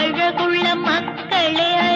அழகுள்ள மக்களே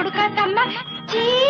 kudukan tambah cik.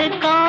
காதலுக்கா